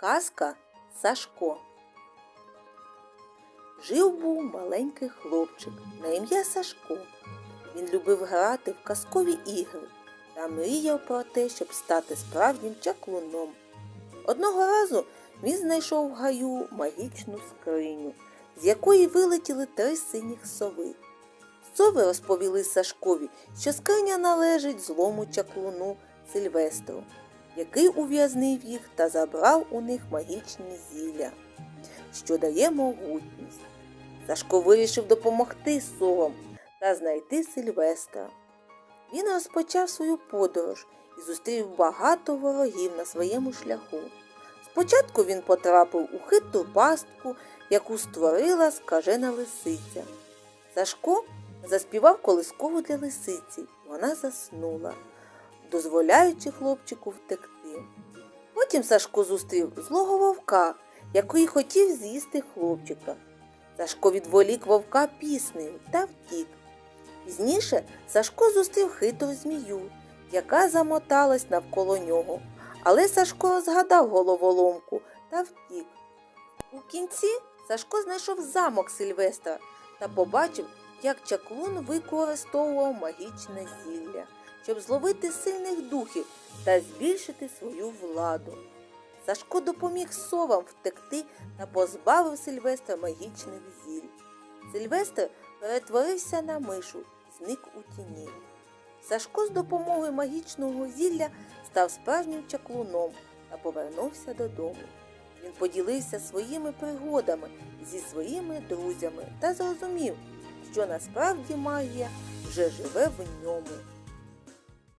Казка Сашко. Жив був маленький хлопчик на ім'я Сашко. Він любив грати в казкові ігри та мріяв про те, щоб стати справжнім чаклуном. Одного разу він знайшов в гаю магічну скриню, з якої вилетіли три синіх сови. Сови розповіли Сашкові, що скриня належить злому чаклуну Сильвестру, який ув'язнив їх та забрав у них магічні зілля, що дає могутність. Сашко вирішив допомогти совам та знайти Сильвестра. Він розпочав свою подорож і зустрів багато ворогів на своєму шляху. Спочатку він потрапив у хитру пастку, яку створила скажена лисиця. Сашко заспівав колискову для лисиці, вона заснула, дозволяючи хлопчику втекти. Потім Сашко зустрів злого вовка, який хотів з'їсти хлопчика. Сашко відволік вовка піснею та втік. Пізніше Сашко зустрів хитру змію, яка замоталась навколо нього. Але Сашко згадав головоломку та втік. У кінці Сашко знайшов замок Сильвестра та побачив, як чаклун використовував магічне зілля, щоб зловити сильних духів та збільшити свою владу. Сашко допоміг совам втекти та позбавив Сильвестра магічних зіль. Сильвестр перетворився на мишу зник у тіні. Сашко з допомогою магічного зілля став справжнім чаклуном та повернувся додому. Він поділився своїми пригодами зі своїми друзями та зрозумів, що насправді магія вже живе в ньому.